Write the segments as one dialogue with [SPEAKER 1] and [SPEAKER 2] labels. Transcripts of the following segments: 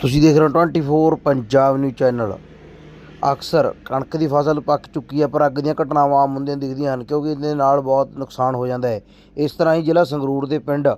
[SPEAKER 1] ਤੁਸੀਂ ਦੇਖ ਰਹੇ ਹੋ 24 ਪੰਜਾਬ ਨਿਊਜ਼ ਚੈਨਲ ਅਕਸਰ ਕਣਕ ਦੀ ਫਸਲ ਪੱਕ ਚੁੱਕੀ ਹੈ, ਪਰ ਅੱਗ ਦੀਆਂ ਘਟਨਾਵਾਂ ਆਮ ਹੁੰਦੀਆਂ ਦਿਖਦੀਆਂ ਹਨ, ਕਿਉਂਕਿ ਇਹਦੇ ਨਾਲ ਬਹੁਤ ਨੁਕਸਾਨ ਹੋ ਜਾਂਦਾ ਹੈ। ਇਸ ਤਰ੍ਹਾਂ ਹੀ ਜ਼ਿਲ੍ਹਾ ਸੰਗਰੂਰ ਦੇ ਪਿੰਡ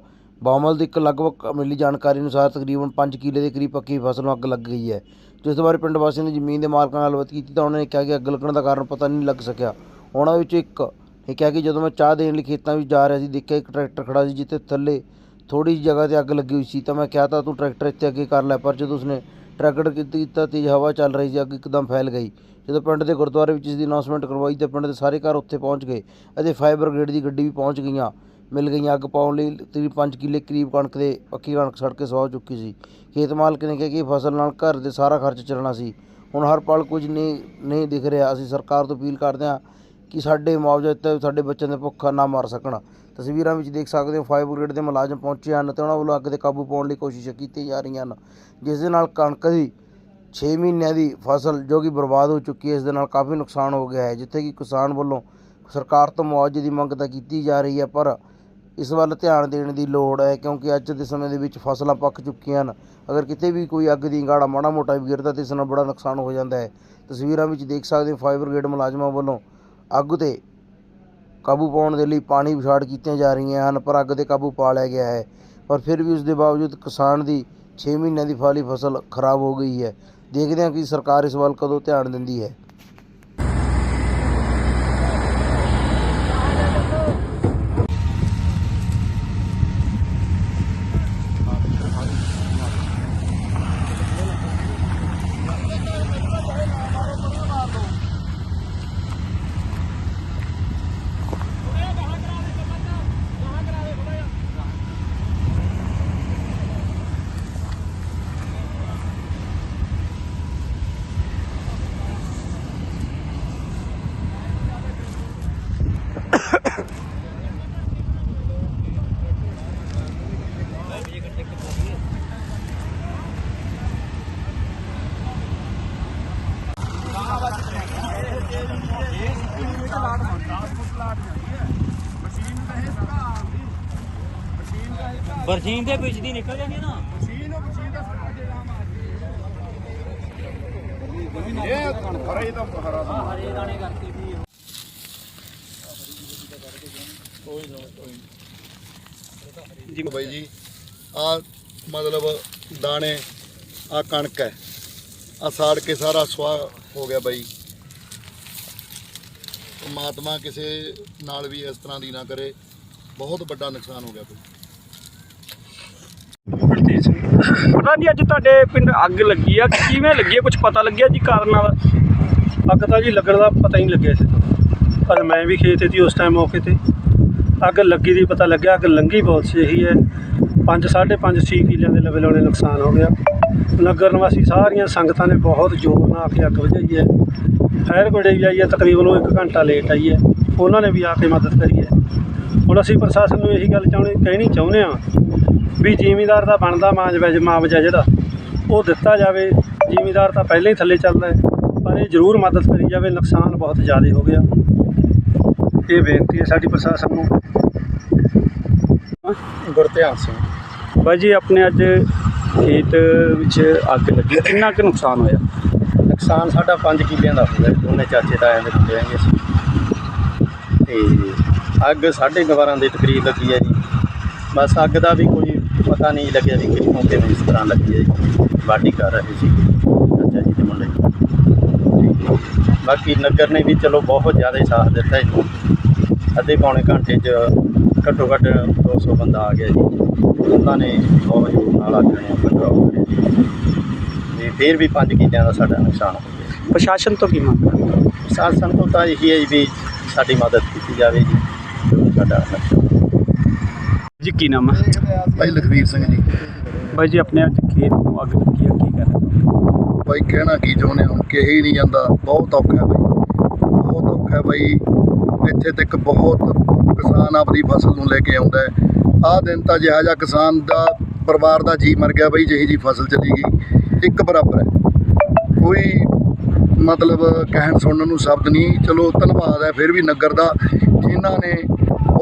[SPEAKER 1] ਬਾਮਲ ਦੀ ਇੱਕ ਲਗਭਗ ਮਿਲੀ ਜਾਣਕਾਰੀ ਅਨੁਸਾਰ ਤਕਰੀਬਨ 5 ਕਿੱਲੇ ਦੇ ਕਰੀਬ ਪੱਕੀ ਫਸਲ ਨੂੰ ਅੱਗ ਲੱਗ ਗਈ ਹੈ। ਜਿਸ ਬਾਰੇ ਪਿੰਡ ਵਾਸੀਆਂ ਨੇ ਜ਼ਮੀਨ ਦੇ ਮਾਲਕਾਂ ਨਾਲ ਗੱਲਬਾਤ ਕੀਤੀ ਤਾਂ ਉਹਨਾਂ ਨੇ ਕਿਹਾ ਕਿ ਅੱਗ ਲੱਗਣ ਦਾ ਕਾਰਨ ਪਤਾ ਨਹੀਂ ਲੱਗ ਸਕਿਆ। ਉਹਨਾਂ ਵਿੱਚ ਇੱਕ ਇਹ ਕਿਹਾ ਕਿ ਜਦੋਂ ਮੈਂ ਚਾਹ ਦੇਣ ਲਈ ਖੇਤਾਂ ਵਿੱਚ ਜਾ ਰਿਹਾ ਸੀ, ਦੇਖਿਆ ਇੱਕ ਟਰੈਕਟਰ ਖੜਾ ਸੀ, ਜਿੱਥੇ ਥੱਲੇ ਥੋੜੀ ਜਿਹੀ ਜਗ੍ਹਾ ਤੇ ਅੱਗ ਲੱਗੀ ਹੋਈ ਸੀ ਤਾਂ ਮੈਂ ਕਿਹਾ ਤਾਂ ਤੂੰ ਟਰੈਕਟਰ ਇੱਥੇ ਅੱਗੇ ਕਰ ਲੈ, ਪਰ ਜਦੋਂ ਉਸਨੇ ਟਰੈਕਟਰ ਤਾਂ ਤੇਜ਼ ਹਵਾ ਚੱਲ ਰਹੀ ਸੀ, ਅੱਗ ਇੱਕਦਮ ਫੈਲ ਗਈ। ਜਦੋਂ ਪਿੰਡ ਦੇ ਗੁਰਦੁਆਰੇ ਵਿੱਚ ਇਸ ਦੀ ਅਨਾਉਂਸਮੈਂਟ ਕਰਵਾਈ ਤਾਂ ਪਿੰਡ ਦੇ ਸਾਰੇ ਘਰ ਉੱਥੇ ਪਹੁੰਚ ਗਏ ਅਤੇ ਫਾਇਰ ਬ੍ਰਿਗੇਡ ਦੀ ਗੱਡੀ ਵੀ ਪਹੁੰਚ ਗਈਆਂ। ਮਿਲ ਗਈਆਂ ਅੱਗ ਪਾਉਣ ਲਈ ਤਕਰੀਬ 5 ਕਿੱਲੇ ਕਰੀਬ ਕਣਕ ਦੇ, ਪੱਕੀ ਕਣਕ ਸੜ ਕੇ ਸੌ ਚੁੱਕੀ ਸੀ। ਖੇਤ ਮਾਲਕ ਨੇ ਕਿਹਾ ਕਿ ਫਸਲ ਨਾਲ ਘਰ ਦੇ ਸਾਰਾ ਖਰਚ ਚੱਲਣਾ ਸੀ। ਹੁਣ ਹਰ ਪਲ ਕੁਝ ਨਹੀਂ ਨਹੀਂ ਦਿਖ ਰਿਹਾ। ਅਸੀਂ ਸਰਕਾਰ ਤੋਂ ਅਪੀਲ ਕਰਦੇ ਹਾਂ ਕਿ ਸਾਡੇ ਮੁਆਵਜ਼ਾ 'ਤੇ ਸਾਡੇ ਬੱਚਿਆਂ ਦੇ ਭੁੱਖਾ ਨਾ ਮਰ ਸਕਣ। ਤਸਵੀਰਾਂ ਵਿੱਚ ਦੇਖ ਸਕਦੇ ਹੋ ਫਾਇਰ ਬ੍ਰਿਗੇਡ ਦੇ ਮੁਲਾਜ਼ਮ ਪਹੁੰਚੇ ਹਨ ਤੇ ਉਹਨਾਂ ਵੱਲੋਂ ਅੱਗ ਤੇ ਕਾਬੂ ਪਾਉਣ ਲਈ ਕੋਸ਼ਿਸ਼ਾਂ ਕੀਤੀਆਂ ਜਾ ਰਹੀਆਂ ਹਨ, ਜਿਸ ਦੇ ਨਾਲ ਕਣਕ ਦੀ 6 ਮਹੀਨਿਆਂ ਦੀ ਫਸਲ ਜੋ ਕਿ ਬਰਬਾਦ ਹੋ ਚੁੱਕੀ ਹੈ, ਇਸ ਦੇ ਨਾਲ ਕਾਫੀ ਨੁਕਸਾਨ ਹੋ ਗਿਆ ਹੈ, ਜਿੱਥੇ ਕਿ ਕਿਸਾਨ ਵੱਲੋਂ ਸਰਕਾਰ ਤੋਂ ਮੁਆਵਜ਼ੇ ਦੀ ਮੰਗ ਤਾਂ ਕੀਤੀ ਜਾ ਰਹੀ ਹੈ, ਪਰ ਇਸ ਵੱਲ ਧਿਆਨ ਦੇਣ ਦੀ ਲੋੜ ਹੈ ਕਿਉਂਕਿ ਅੱਜ ਦੇ ਸਮੇਂ ਦੇ ਵਿੱਚ ਫਸਲਾਂ ਪੱਕ ਚੁੱਕੀਆਂ ਹਨ। ਅਗਰ ਕਿਤੇ ਵੀ ਕੋਈ ਅੱਗ ਦੀ ਗਾੜਾ ਮਾੜਾ ਮੋਟਾ ਵੀ ਗਿਰਦਾ ਤੇ ਇਸ ਨਾਲ ਬੜਾ ਨੁਕਸਾਨ ਹੋ ਜਾਂਦਾ ਹੈ। ਤਸਵੀਰਾਂ ਵਿੱਚ ਦੇਖ ਸਕਦੇ ਹੋ ਫਾਇਰ ਬ੍ਰਿਗੇਡ ਮੁਲਾਜ਼ਮਾਂ ਵੱਲੋਂ ਅੱਗ ਤੇ ਕਾਬੂ ਪਾਉਣ ਦੇ ਲਈ ਪਾਣੀ ਵਿਛਾੜ ਕੀਤੀਆਂ ਜਾ ਰਹੀਆਂ ਹਨ, ਪਰ ਅੱਗ ਤੇ ਕਾਬੂ ਪਾ ਲਿਆ ਗਿਆ ਹੈ। ਪਰ ਫਿਰ ਵੀ ਉਸ ਦੇ ਬਾਵਜੂਦ ਕਿਸਾਨ ਦੀ 6 ਮਹੀਨਿਆਂ ਦੀ ਫਾਲੀ ਫਸਲ ਖਰਾਬ ਹੋ ਗਈ ਹੈ। ਦੇਖਦੇ ਹਾਂ ਕਿ ਸਰਕਾਰ ਇਸ ਵੱਲ ਕਦੋਂ ਧਿਆਨ ਦਿੰਦੀ ਹੈ।
[SPEAKER 2] ਬਰਸੀਨ ਦੇ ਵਿੱਚ ਦੀ ਨਿਕਲ ਜਾਂਦੀ ਹੈ ਨਾ। ਹਰੇ ਦਾਣੇ ਕਰਕੇ ਵੀ
[SPEAKER 3] ਜੀ ਬਾਈ ਜੀ ਆ ਮਤਲਬ ਦਾਣੇ ਆ ਕਣਕ ਹੈ। ਆ ਸਾੜ ਕੇ ਸਾਰਾ ਸਵਾਹ ਹੋ ਗਿਆ ਬਾਈ। ਪਰਮਾਤਮਾ ਕਿਸੇ ਨਾਲ ਵੀ ਇਸ ਤਰ੍ਹਾਂ ਦੀ ਨਾ ਕਰੇ। ਬਹੁਤ ਵੱਡਾ ਨੁਕਸਾਨ ਹੋ ਗਿਆ ਬਾਈ।
[SPEAKER 4] ਪਤਾ ਨਹੀਂ ਅੱਜ ਤੁਹਾਡੇ ਪਿੰਡ ਅੱਗ ਲੱਗੀ ਆ ਕਿਵੇਂ ਲੱਗੀ ਆ? ਕੁਝ ਪਤਾ ਲੱਗਿਆ ਜੀ ਕਾਰਨ ਨਾਲ?
[SPEAKER 5] ਅੱਗ ਤਾਂ ਜੀ ਲੱਗਣ ਦਾ ਪਤਾ ਹੀ ਨਹੀਂ ਲੱਗਿਆ ਸੀ। ਪਰ ਮੈਂ ਵੀ ਖੇਤ 'ਤੇ ਸੀ ਉਸ ਟਾਈਮ ਮੌਕੇ ਤੇ। ਅੱਗ ਲੱਗੀ ਦੀ ਪਤਾ ਲੱਗਿਆ ਅੱਗ ਲੰਗੀ ਬਹੁਤ ਸੀ ਇਹੀ ਹੈ। 5 5.5 6 ਕਿੱਲਿਆਂ ਦੇ ਲਵੇ ਲਾਉਣੇ ਨੁਕਸਾਨ ਹੋ ਗਿਆ। ਨਗਰ ਨਿਵਾਸੀ ਸਾਰੀਆਂ ਸੰਗਤਾਂ ਨੇ ਬਹੁਤ ਜ਼ੋਰ ਨਾਲ ਆ ਕੇ ਅੱਗ ਬੁਝਾਈ ਹੈ। ਫਾਇਰ ਬ੍ਰਿਗੇਡ ਵੀ ਆਈ ਹੈ ਤਕਰੀਬਨ ਉਹ 1 ਘੰਟਾ ਲੇਟ ਆਈ ਹੈ। ਉਹਨਾਂ ਨੇ ਵੀ ਆ ਕੇ ਮਦਦ ਕਰੀ ਹੈ। ਹੁਣ ਅਸੀਂ ਪ੍ਰਸ਼ਾਸਨ ਨੂੰ ਇਹੀ ਗੱਲ ਚਾਹੁੰਦੇ ਕਹਿਣੀ ਚਾਹੁੰਦੇ ਹਾਂ ਵੀ ਜ਼ਿਮੀਂਦਾਰ ਦਾ ਬਣਦਾ ਮਾਜਵਾ ਮੁਆਵਜ਼ਾ ਜਿਹੜਾ ਉਹ ਦਿੱਤਾ ਜਾਵੇ। ਜ਼ਿਮੀਂਦਾਰ ਤਾਂ ਪਹਿਲਾਂ ਹੀ ਥੱਲੇ ਚੱਲਦਾ ਹੈ ਪਰ ਇਹ ਜ਼ਰੂਰ ਮਦਦ ਕਰੀ ਜਾਵੇ। ਨੁਕਸਾਨ ਬਹੁਤ ਜ਼ਿਆਦਾ ਹੋ ਗਿਆ। ਇਹ ਬੇਨਤੀ ਹੈ ਸਾਡੀ ਪ੍ਰਸ਼ਾਸਨ ਨੂੰ।
[SPEAKER 3] ਗੁਰਧਿਆਨ ਸਿੰਘ।
[SPEAKER 4] ਬਾਈ ਜੀ ਆਪਣੇ ਅੱਜ ਖੇਤ ਵਿੱਚ ਅੱਗ ਲੱਗੀ। ਕਿੰਨਾ ਕੁ ਨੁਕਸਾਨ ਹੋਇਆ?
[SPEAKER 3] ਨੁਕਸਾਨ ਸਾਡਾ 5 ਕਿੱਲਿਆਂ ਦਾ ਹੋ ਗਿਆ। ਦੋਨੇ ਚਾਚੇ ਤਾਇਆਂ ਦੇ ਆਂਗੇ ਅਸੀਂ ਤੇ ਅੱਗ 12:30 ਦੇ ਤਕਰੀਬ ਲੱਗੀ ਹੈ ਜੀ। ਬਸ ਅੱਗ ਦਾ ਵੀ ਕੋਈ ਪਤਾ ਨਹੀਂ ਲੱਗਿਆ ਵੀ ਕਿੱਥੋਂ ਕਿਵੇਂ ਇਸ ਤਰ੍ਹਾਂ ਲੱਗੀ ਹੈ ਜੀ। ਬਾਡੀ ਕਰ ਰਹੇ ਸੀ। ਚਾਚਾ ਜੀ ਦੇ ਮੁੰਡੇ। ਬਾਕੀ ਨਗਰ ਨੇ ਵੀ ਚਲੋ ਬਹੁਤ ਜ਼ਿਆਦਾ ਸਾਥ ਦਿੱਤਾ ਜੀ। ਅੱਧੇ ਪੌਣੇ ਘੰਟੇ 'ਚ ਘੱਟੋ ਘੱਟ 200 ਬੰਦਾ ਆ ਗਿਆ ਜੀ। ਉਹਨਾਂ ਨੇ ਬਹੁਤ ਜ਼ੋਰ ਨਾਲ ਨੂੰ ਕੰਟਰੋਲ ਕਰਿਆ ਜੀ। ਤੇ ਫਿਰ ਵੀ 5 ਕਿੱਲਿਆਂ ਦਾ ਸਾਡਾ ਨੁਕਸਾਨ ਹੋ ਗਿਆ
[SPEAKER 4] ਪ੍ਰਸ਼ਾਸਨ ਤੋਂ ਕੀ ਮੰਗ ਕਰਦੇ?
[SPEAKER 3] ਸ਼ਾਸਨ ਤੋਂ ਤਾਂ ਇਹੀ ਹੈ ਜੀ ਵੀ ਸਾਡੀ ਮਦਦ ਕੀਤੀ ਜਾਵੇ ਜੋ। ਸਾਡਾ
[SPEAKER 4] ਜੀ ਕੀ ਨਾਮ ਹੈ?
[SPEAKER 3] ਭਾਈ ਲਖਵੀਰ ਸਿੰਘ ਜੀ।
[SPEAKER 4] ਬਾਈ ਜੀ ਆਪਣੇ ਅੱਜ ਖੇਤ ਨੂੰ ਅੱਗ ਲੱਗੀ ਆ ਕੀ ਕਰਨਾ
[SPEAKER 3] ਭਾਈ ਕਹਿਣਾ ਕੀ ਚਾਹੁੰਦੇ ਹਾਂ? ਕਿ ਹੀ ਨਹੀਂ ਜਾਂਦਾ ਬਹੁਤ ਔਖਾ ਹੈ ਭਾਈ। ਬਹੁਤ ਔਖਾ ਹੈ ਭਾਈ। ਇੱਥੇ ਤੱਕ ਬਹੁਤ ਕਿਸਾਨ ਆਪਣੀ ਫਸਲ ਨੂੰ ਲੈ ਕੇ ਆਉਂਦਾ ਆਹ ਦਿਨ ਤਾਂ ਜਿਹਾ ਜਿਹਾ ਕਿਸਾਨ ਦਾ ਪਰਿਵਾਰ ਦਾ ਜੀ ਮਰ ਗਿਆ ਭਾਈ ਜਿਹੀ ਜੀ ਫਸਲ ਚਲੀ ਗਈ। ਇੱਕ ਬਰਾਬਰ ਹੈ। ਕੋਈ ਮਤਲਬ ਕਹਿਣ ਸੁਣਨ ਨੂੰ ਸ਼ਬਦ ਨਹੀਂ। ਚਲੋ ਧੰਨਵਾਦ ਹੈ ਫਿਰ ਵੀ ਨਗਰ ਦਾ। ਜਿਨ੍ਹਾਂ ਨੇ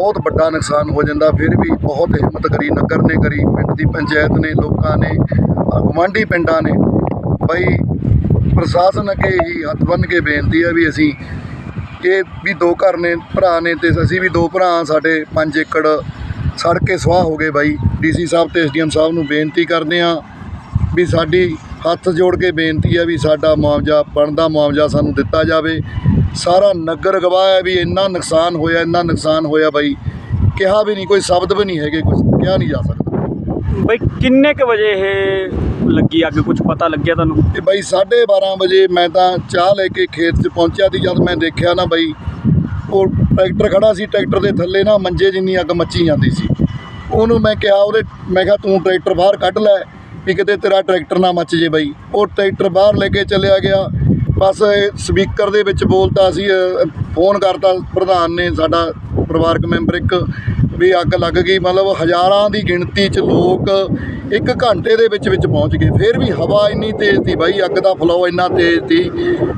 [SPEAKER 6] ਬਹੁਤ ਵੱਡਾ ਨੁਕਸਾਨ ਹੋ ਜਾਂਦਾ, ਫਿਰ ਵੀ ਬਹੁਤ ਹਿੰਮਤ ਕਰੀ ਨਗਰ ਨੇ ਕਰੀ, ਪਿੰਡ ਦੀ ਪੰਚਾਇਤ ਨੇ, ਲੋਕਾਂ ਨੇ ਗਵਾਂਢੀ ਪਿੰਡਾਂ ਨੇ, ਬਈ ਪ੍ਰਸ਼ਾਸਨ ਅੱਗੇ ਹੀ ਹੱਥ ਬੰਨ੍ਹ ਕੇ ਬੇਨਤੀ ਹੈ ਵੀ ਅਸੀਂ ਇਹ ਵੀ ਦੋ ਘਰ ਨੇ, ਭਰਾ ਨੇ ਤੇ ਅਸੀਂ ਵੀ ਦੋ ਭਰਾ ਸਾਡੇ 5 ਏਕੜ ਸੜ ਕੇ ਸਵਾਹ ਹੋ ਗਏ ਬਾਈ। ਡੀਸੀ ਸਾਹਿਬ ਤੇ ਐਸਡੀਐਮ ਸਾਹਿਬ ਨੂੰ ਬੇਨਤੀ ਕਰਦੇ ਹਾਂ ਵੀ ਸਾਡੀ ਹੱਥ ਜੋੜ ਕੇ ਬੇਨਤੀ ਆ ਵੀ ਸਾਡਾ ਮੁਆਵਜ਼ਾ, ਬਣਦਾ ਮੁਆਵਜ਼ਾ ਸਾਨੂੰ ਦਿੱਤਾ ਜਾਵੇ। ਸਾਰਾ ਨਗਰ ਗਵਾਹ ਹੈ ਵੀ ਇੰਨਾ ਨੁਕਸਾਨ ਹੋਇਆ ਇੰਨਾ ਨੁਕਸਾਨ ਹੋਇਆ ਬਾਈ। ਕਿਹਾ ਵੀ ਨਹੀਂ ਕੋਈ ਸ਼ਬਦ ਵੀ ਨਹੀਂ ਹੈਗੇ ਕੁਝ ਕਿਹਾ ਨਹੀਂ ਜਾ ਸਕਦਾ।
[SPEAKER 4] ਬਈ ਕਿੰਨੇ ਕ ਵਜੇ ਇਹ ਲੱਗੀ ਅੱਗ? ਕੁਝ ਪਤਾ ਲੱਗਿਆ ਤੁਹਾਨੂੰ?
[SPEAKER 6] ਤੇ ਬਾਈ 12:30 ਵਜੇ ਮੈਂ ਤਾਂ ਚਾਹ ਲੈ ਕੇ ਖੇਤ 'ਚ ਪਹੁੰਚਿਆ ਤੇ ਜਦ ਮੈਂ ਦੇਖਿਆ ਨਾ ਬਾਈ ਉਹ ਟਰੈਕਟਰ ਖੜਾ ਸੀ ਟਰੈਕਟਰ ਦੇ ਥੱਲੇ ਨਾ ਮੰਜੇ ਜਿੰਨੀ ਅੱਗ ਮੱਚੀ ਜਾਂਦੀ ਸੀ। ਉਹਨੂੰ ਮੈਂ ਕਿਹਾ ਉਹਦੇ ਮੈਂ ਕਿਹਾ ਤੂੰ ਟਰੈਕਟਰ ਬਾਹਰ ਕੱਢ ਲੈ ਵੀ ਕਿਤੇ ਤੇਰਾ ਟਰੈਕਟਰ ਨਾ ਮੱਚ ਜੇ ਬਾਈ। ਉਹ ਟਰੈਕਟਰ ਬਾਹਰ ਲੈ ਕੇ ਚੱਲਿਆ ਗਿਆ। ਬਸ ਸਪੀਕਰ ਦੇ ਵਿੱਚ ਬੋਲਤਾ ਸੀ ਅ, ਫੋਨ ਕਰਤਾ ਪ੍ਰਧਾਨ ਨੇ ਸਾਡਾ ਪਰਿਵਾਰਕ ਮੈਂਬਰ ਇੱਕ ਵੀ ਅੱਗ ਲੱਗ ਗਈ ਮਤਲਬ ਹਜ਼ਾਰਾਂ ਦੀ ਗਿਣਤੀ 'ਚ ਲੋਕ ਇੱਕ ਘੰਟੇ ਦੇ ਵਿੱਚ ਵਿੱਚ ਪਹੁੰਚ ਗਏ। ਫਿਰ ਵੀ ਹਵਾ ਇੰਨੀ ਤੇਜ਼ ਸੀ ਬਾਈ ਅੱਗ ਦਾ ਫਲੋ ਇੰਨਾ ਤੇਜ਼ ਸੀ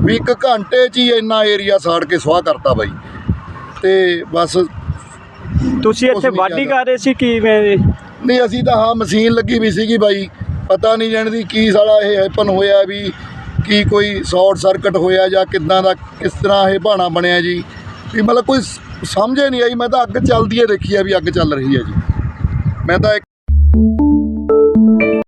[SPEAKER 6] ਵੀ ਇੱਕ ਘੰਟੇ 'ਚ ਹੀ ਇੰਨਾ ਏਰੀਆ ਸਾੜ ਕੇ ਸੁਆਹ ਕਰਤਾ ਬਾਈ। ਤੇ ਬਸ
[SPEAKER 4] ਤੁਸੀਂ ਇੱਥੇ ਵਾਢੀ। ਕਰ ਰਹੇ ਸੀ ਕਿਵੇਂ
[SPEAKER 6] ਨਹੀਂ ਅਸੀਂ ਤਾਂ ਹਾਂ ਮਸ਼ੀਨ ਲੱਗੀ ਵੀ ਸੀਗੀ ਬਾਈ ਪਤਾ ਨਹੀਂ ਜਾਣਦੀ ਕੀ ਸਾਲਾ ਇਹ ਹੈਪਨ ਹੋਇਆ ਵੀ ਕੀ ਕੋਈ ਸ਼ਾਰਟ ਸਰਕਟ ਹੋਇਆ ਜਾਂ ਕਿੱਦਾਂ ਦਾ, ਕਿਸ ਤਰ੍ਹਾਂ ਇਹ ਬਹਾਨਾ ਬਣਿਆ ਜੀ? ਵੀ ਮਤਲਬ ਕੋਈ ਸ- ਸਮਝ ਹੀ ਨਹੀਂ ਆਈ, ਮੈਂ ਤਾਂ ਅੱਗ ਚੱਲਦੀ ਹੈ ਦੇਖੀ ਆ ਵੀ ਅੱਗ ਚੱਲ ਰਹੀ ਹੈ ਜੀ। ਮੈਂ ਤਾਂ ਇੱਕ